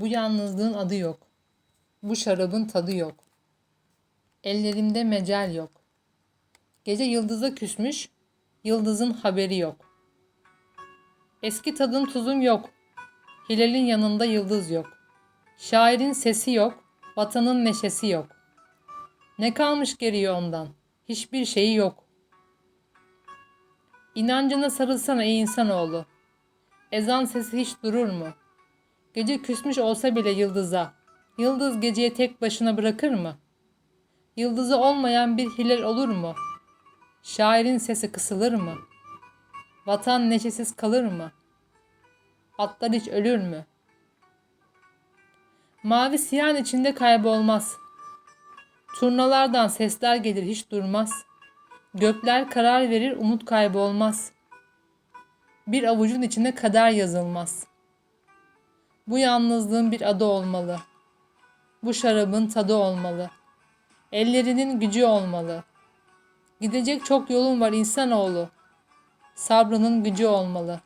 Bu yalnızlığın adı yok. Bu şarabın tadı yok. Ellerimde mecel yok. Gece yıldıza küsmüş, yıldızın haberi yok. Eski tadım tuzum yok. Hilal'in yanında yıldız yok. Şairin sesi yok, vatanın neşesi yok. Ne kalmış geriye ondan? Hiçbir şeyi yok. İnancına sarılsana ey insanoğlu. Ezan sesi hiç durur mu? Gece küsmüş olsa bile yıldıza, yıldız geceye tek başına bırakır mı? Yıldızı olmayan bir hilal olur mu? Şairin sesi kısılır mı? Vatan neşesiz kalır mı? Atlar hiç ölür mü? Mavi siyan içinde kaybolmaz. Turnalardan sesler gelir hiç durmaz. Gökler karar verir umut kaybolmaz. Bir avucun içine kader yazılmaz. Bu yalnızlığın bir adı olmalı. Bu şarabın tadı olmalı. Ellerinin gücü olmalı. Gidecek çok yolun var insanoğlu. Sabrının gücü olmalı.